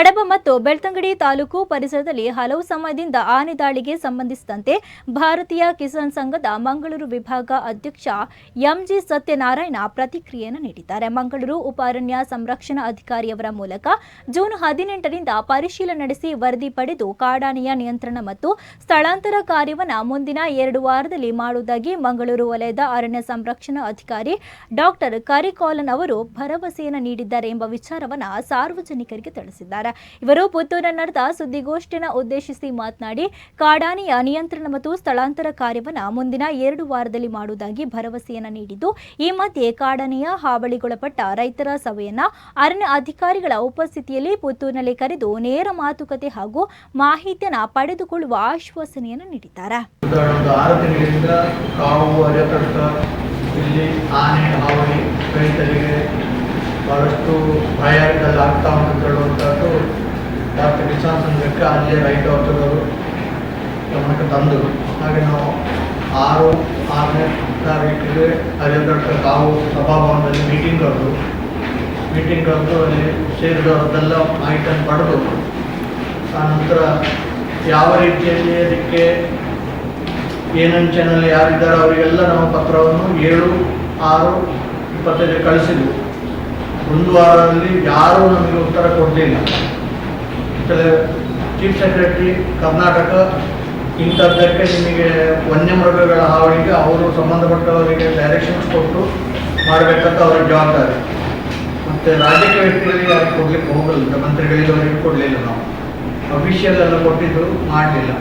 ಕಡಬ ಮತ್ತು ಬೆಳ್ತಂಗಡಿ ತಾಲೂಕು ಪರಿಸರದಲ್ಲಿ ಹಲವು ಸಮಯದಿಂದ ಆನೆ ದಾಳಿಗೆ ಸಂಬಂಧಿಸಿದಂತೆ ಭಾರತೀಯ ಕಿಸಾನ್ ಸಂಘದ ಮಂಗಳೂರು ವಿಭಾಗ ಅಧ್ಯಕ್ಷ ಎಂಜಿ ಸತ್ಯನಾರಾಯಣ ಪ್ರತಿಕ್ರಿಯೆಯನ್ನು ನೀಡಿದ್ದಾರೆ. ಮಂಗಳೂರು ಉಪಾರಣ್ಯ ಸಂರಕ್ಷಣಾ ಅಧಿಕಾರಿಯವರ ಮೂಲಕ ಜೂನ್ ಹದಿನೆಂಟರಿಂದ ಪರಿಶೀಲನೆ ನಡೆಸಿ ವರದಿ ಪಡೆದು ಕಾಡಾನೆಯ ನಿಯಂತ್ರಣ ಮತ್ತು ಸ್ಥಳಾಂತರ ಕಾರ್ಯವನ್ನು ಮುಂದಿನ ಎರಡು ವಾರದಲ್ಲಿ ಮಾಡುವುದಾಗಿ ಮಂಗಳೂರು ವಲಯದ ಅರಣ್ಯ ಸಂರಕ್ಷಣಾ ಅಧಿಕಾರಿ ಡಾಕ್ಟರ್ ಕರಿಕಾಲನ್ ಅವರು ಭರವಸೆಯನ್ನು ನೀಡಿದ್ದಾರೆ ಎಂಬ ವಿಚಾರವನ್ನು ಸಾರ್ವಜನಿಕರಿಗೆ ತಿಳಿಸಿದ್ದಾರೆ. ಇವರು ಪುತ್ತೂರಿನ ನಡೆದ ಸುದ್ದಿಗೋಷ್ಠಿಯನ್ನು ಉದ್ದೇಶಿಸಿ ಮಾತನಾಡಿ, ಕಾಡಾನೆಯ ನಿಯಂತ್ರಣ ಮತ್ತು ಸ್ಥಳಾಂತರ ಕಾರ್ಯವನ್ನು ಮುಂದಿನ ಎರಡು ವಾರದಲ್ಲಿ ಮಾಡುವುದಾಗಿ ಭರವಸೆಯನ್ನು ನೀಡಿದ್ದು, ಈ ಮಧ್ಯೆ ಕಾಡಾನೆಯ ಹಾವಳಿಗೊಳಪಟ್ಟ ರೈತರ ಸಭೆಯನ್ನ ಅರಣ್ಯ ಅಧಿಕಾರಿಗಳ ಉಪಸ್ಥಿತಿಯಲ್ಲಿ ಪುತ್ತೂರಿನಲ್ಲಿ ಕರೆದು ನೇರ ಮಾತುಕತೆ ಹಾಗೂ ಮಾಹಿತಿಯನ್ನು ಪಡೆದುಕೊಳ್ಳುವ ಆಶ್ವಾಸನೆಯನ್ನು ನೀಡಿದ್ದಾರೆ. ಇಲ್ಲಿ ಆನೆ, ಹಾವಳಿ ರೈತರಿಗೆ ಬಹಳಷ್ಟು ಭಯದಲ್ಲಿ ಆಗ್ತಾ ಅಂತ ಹೇಳುವಂಥದ್ದು ಡಾಕ್ಟರ್ ಕಿಸಾನ್ ಸಂಘಕ್ಕೆ ಅಲ್ಲಿಯೇ ರೈತ ವರ್ಗದವರು ಗಮನಕ್ಕೆ ತಂದರು ಹಾಗೆ ನಾವು ಆರು, ಆರನೇ ತಾರೀಕಿಗೆ ಹರಿಯಂದ್ರ ತಾವು ಸಭಾಭವನದಲ್ಲಿ ಮೀಟಿಂಗ್ ಕರೆದು ಮೀಟಿಂಗ್ ಕರೆದು ಅಲ್ಲಿ ಸೇರಿದವರದ್ದೆಲ್ಲ ಮಾಹಿತಿಯನ್ನು ಪಡೆದು, ಆನಂತರ ಯಾವ ರೀತಿಯಲ್ಲಿ ಅದಕ್ಕೆ ಏನೇನು ಚಾನಲ್ ಯಾರಿದ್ದಾರೆ ಅವರಿಗೆಲ್ಲ ನಾವು ಪತ್ರವನ್ನು ಏಳು, ಆರು ಇಪ್ಪತ್ತೈದು ಕಳಿಸಿದ್ವು. ಒಂದು ವಾರದಲ್ಲಿ ಯಾರೂ ನಮಗೆ ಉತ್ತರ ಕೊಡಲಿಲ್ಲ. ಚೀಫ್ ಸೆಕ್ರೆಟರಿ ಕರ್ನಾಟಕ ಇಂಥದ್ದಕ್ಕೆ ನಿಮಗೆ ವನ್ಯಮೃಗಗಳ ಹಾವಳಿಗೆ ಅವರು ಸಂಬಂಧಪಟ್ಟವರಿಗೆ ಡೈರೆಕ್ಷನ್ಸ್ ಕೊಟ್ಟು ಮಾಡಬೇಕಂತ ಅವರ ಜವಾಬ್ದಾರಿ. ಮತ್ತು ರಾಜಕೀಯ ವ್ಯಕ್ತಿಗಳಿಗೆ ಯಾರು ಕೊಡ್ಲಿಕ್ಕೆ ಹೋಗಲಿಲ್ಲ ಮಂತ್ರಿಗಳಿಗೆ ಅವರಿಗೆ ಕೊಡಲಿಲ್ಲ ನಾವು. ಅಫಿಷಿಯಲ್ ಎಲ್ಲ ಕೊಟ್ಟಿದ್ದು ಮಾಡಲಿಲ್ಲ.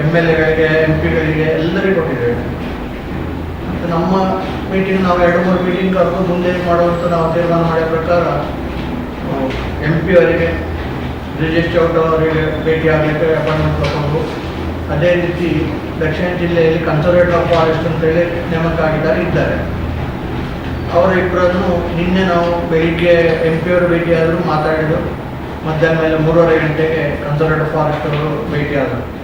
ಎಂ ಎಲ್ ಎಗಳಿಗೆ ಎಂ ಪಿಗಳಿಗೆ ಎಲ್ಲರಿಗೂ ಕೊಟ್ಟಿದ್ದೇವೆ. ನಮ್ಮ ಮೀಟಿಂಗ್ ನಾವು ಎರಡು ಮೂರು ಮೀಟಿಂಗ್ ಕರೆದು ಮುಂದೆ ಮಾಡುವಂಥ ನಾವು ತೀರ್ಮಾನ ಮಾಡಿದ ಪ್ರಕಾರ ಎಂ ಪಿ ಅವರಿಗೆ ಚೌಟ ಅವರಿಗೆ ಭೇಟಿ ಆಗಲಿಕ್ಕೆ ಅಪಾಯಿಂಟ್ಮೆಂಟ್ ತಗೊಂಡು, ಅದೇ ರೀತಿ ದಕ್ಷಿಣ ಜಿಲ್ಲೆಯಲ್ಲಿ ಕನ್ಸರ್ವೇಟರ್ ಆಫ್ ಫಾರೆಸ್ಟ್ ಅಂತೇಳಿ ನೇಮಕ ಆಗಿದ್ದಾರೆ ಇದ್ದಾರೆ ಅವರಿಬ್ಬರನ್ನು ನಿನ್ನೆ ನಾವು ಬೆಳಿಗ್ಗೆ ಎಂ ಪಿ ಅವರು ಭೇಟಿಯಾದರೂ ಮಾತಾಡಿದರು. ಮಧ್ಯಾಹ್ನ ಮೇಲೆ ಮೂರುವರೆ ಗಂಟೆಗೆ ಕನ್ಸರ್ವೇಟರ್ ಫಾರೆಸ್ಟ್ ಅವರು ಭೇಟಿಯಾದರು